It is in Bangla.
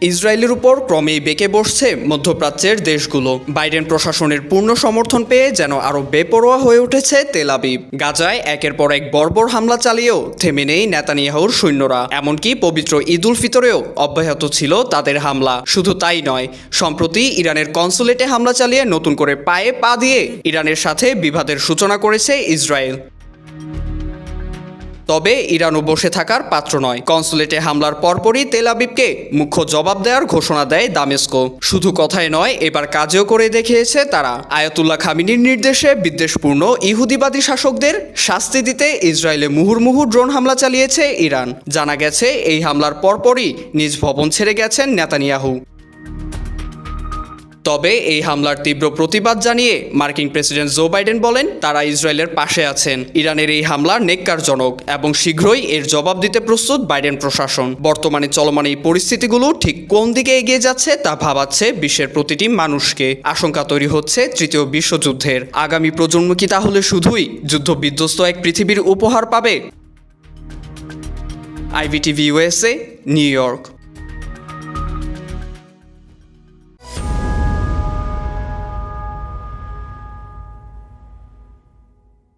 ইসরায়েলের উপর ক্রমেই বেঁকে বসছে মধ্যপ্রাচ্যের দেশগুলো। বাইডেন প্রশাসনের পূর্ণ সমর্থন পেয়ে যেন আরও বেপরোয়া হয়ে উঠেছে তেল আবিব। গাজায় একের পর এক বর্বর হামলা চালিয়েও থেমে নেই নেতানিয়াহুর সৈন্যরা। এমনকি পবিত্র ঈদ উল ফিতরেও অব্যাহত ছিল তাদের হামলা। শুধু তাই নয়, সম্প্রতি ইরানের কনসুলেটে হামলা চালিয়ে নতুন করে পায়ে পা দিয়ে ইরানের সাথে বিবাদের সূচনা করেছে ইসরায়েল। তবে ইরানও বসে থাকার পাত্র নয়। কনসুলেটে হামলার পরপরই তেল আবিবকে মুখ্য জবাব দেওয়ার ঘোষণা দেয় দামেস্কো। শুধু কথায় নয়, এবার কাজেও করে দেখিয়েছে তারা। আয়াতুল্লাহ খামিনির নির্দেশে বিদ্বেষপূর্ণ ইহুদিবাদী শাসকদের শাস্তি দিতে ইসরায়েলে মুহুর্মুহু ড্রোন হামলা চালিয়েছে ইরান। জানা গেছে, এই হামলার পরপরই নিজ ভবন ছেড়ে গেছেন নেতানিয়াহু। তবে এই হামলার তীব্র প্রতিবাদ জানিয়ে মার্কিন প্রেসিডেন্ট জো বাইডেন বলেন, তারা ইসরায়েলের পাশে আছেন। ইরানের এই হামলা নেককারজনক এবং শীঘ্রই এর জবাব দিতে প্রস্তুত বাইডেন প্রশাসন। বর্তমানে চলমান এই পরিস্থিতিগুলো ঠিক কোন দিকে এগিয়ে যাচ্ছে তা ভাবাচ্ছে বিশ্বের প্রতিটি মানুষকে। আশঙ্কা তৈরি হচ্ছে তৃতীয় বিশ্বযুদ্ধের। আগামী প্রজন্ম কি তাহলে শুধুই যুদ্ধ বিধ্বস্ত এক পৃথিবীর উপহার পাবে? IVTV USA New York.